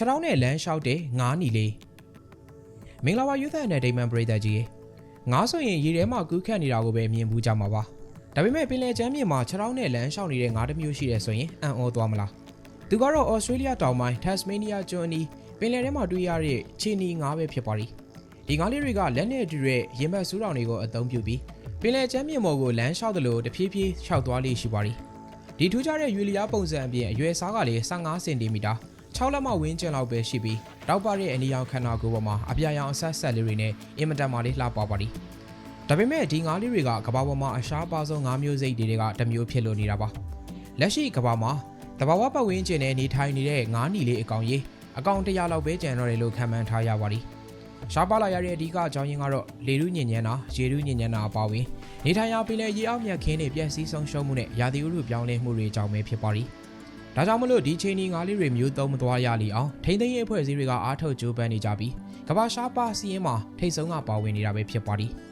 ခြေထောက်နဲ့လမ်းလျှောက်တဲ့ငါးနီလေးမင်္ဂလာပါယူသက်နဲ့ဒိမန်ပရိသတ်ကြီးငါးဆိုရင်ရေထဲမှာကူးခတ်နေတာကိုပဲမြင်ဘူးကြမှာပါဒါပေမဲ့ပင်လယ်ကျမ်းမြေမှာခြေထောက်နဲ့လမ်းလျှောက်နေတဲ့ငါးတစ်မျိုးရှိတယ်ဆိုရင်အံ့ဩသွားမလားသူကတော့ဩစတြေးလျတောင်ပိုင်း Tasmania ကျွန်းအနီးပင်လယ်ထဲမှာတွေ့ရတဲ့ခြေနီငါးပဲဖြစ်ပါသည်ဒီငါးလေးတွေကလက်နဲ့တူတဲ့ရင်ဘတ်စူးတောင်တွေကိုအသုံးပြုပြီးပင်လယ်ကျမ်းမြေပေါ်ကိုလမ်းလျှောက်တယ်လို့တဖြည်းဖြည်းလျှောက်သွားလေးရှိပါသည်ဒီထူးခြားတဲ့ရွေလျားပုံစံအပြင်အရွယ်စားကလေး15စင်တီမီတာ 6လက်မဝန်းကျင်လောက်ပဲရှိပြီးတောက်ပတဲ့အနီရောင်ခန္ဓာကိုယ်ပေါ်မှာအပြာရောင်အဆက်ဆက်လေးတွေနဲ့အင်မတန်မှလေးလှပပါသည်ဒါပေမဲ့ဒီငါးလေးတွေကကဘာပေါ်မှာအရှားပါဆုံးငါးမျိုးစိတ်တွေကတစ်မျိုးဖြစ်လို့နေတာပါလက်ရှိကဘာမှာတဘာဝပတ်ဝန်းကျင်နဲ့နေထိုင်နေတဲ့ငါးနီလေးအကောင်ကြီးအကောင်100လောက်ပဲကျန်တော့တယ်လို့ခန့်မှန်းထားရပါသည်ရှားပါလာရတဲ့အဓိကအကြောင်းရင်းကတော့လေရုညင်ညမ်းတာရေရုညင်ညမ်းတာအပါအဝင်နေထိုင်ရာပင်လယ်ရေအောက်မြက်ခင်းတွေပြည့်စည်ဆုံးရှုံးမှုနဲ့ရာသီဥတုပြောင်းလဲမှုတွေကြောင့်ပဲဖြစ်ပါသည်။ ဒါကြောင့်မလို့ဒီချိန်ဒီငါးလေးတွေမျိုးသုံးမသွားရလီအောင်ထိမ့်သိမ်းရေးအဖွဲ့အစည်းတွေကအားထုတ်ကြိုးပမ်းနေကြပြီးကမ္ဘာရှားပါစီးရင်မှာထိတ်ဆုံးကပါဝင်နေတာပဲဖြစ်ပါသည်။